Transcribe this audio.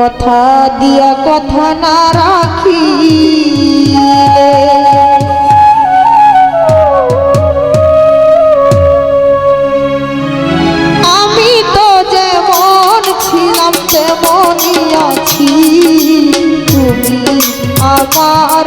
কথা দিয়া কথা না রাখি আমি তো যেমন ছিলাম তেমনই আছি। তুমি আমার